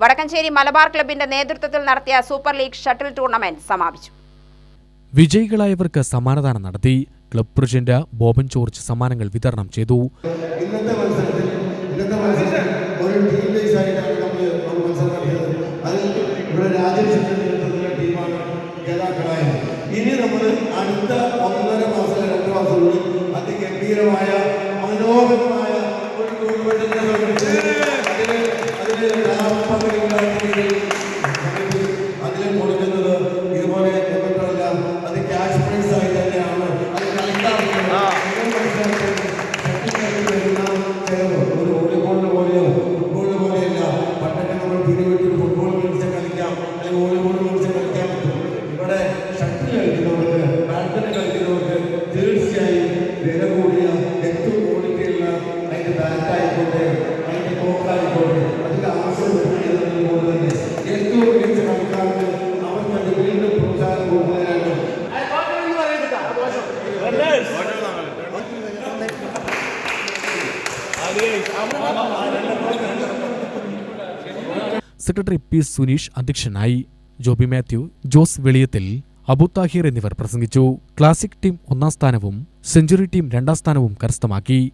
വടക്കഞ്ചേരി മലബാർ ക്ലബിന്റെ നേതൃത്വത്തിൽ നടത്തിയ സൂപ്പർ ലീഗ് ഷട്ടിൽ ടൂർണമെന്റ് സമാപിച്ചു. വിജയികളായവർക്ക് സമ്മാനദാനം നടത്തി ക്ലബ് പ്രസിഡന്റ് ബോബൻ ജോർജ് സമ്മാനങ്ങൾ വിതരണം ചെയ്തു. ഇന്നത്തെ മത്സരത്തിൽ ഇന്നത്തെ മത്സരത്തിൽ ഒരു ടീം ബേസ് ആയിട്ടാണ് നമ്മൾ നമ്മൾ മത്സരം നടത്തിയത്. അതിൽ ഇവിടെ രാജേഷിന്റെ നേതൃത്വത്തിലുള്ള ടീമാണ് ജേതാക്കളായത്. ഇനി നമ്മൾ അടുത്ത ഒന്നര മാസം രണ്ട് മാസത്തിനുള്ളിൽ അതിഗംഭീരമായ വീണ്ടും സെക്രട്ടറി പി സുനീഷ് അധ്യക്ഷനായി ജോബി മാത്യു ജോസ് വെളിയത്തിൽ അബു എന്നിവർ പ്രസംഗിച്ചു. ക്ലാസിക് ടീം ഒന്നാം സ്ഥാനവും സെഞ്ചുറി ടീം രണ്ടാം സ്ഥാനവും കരസ്ഥമാക്കി.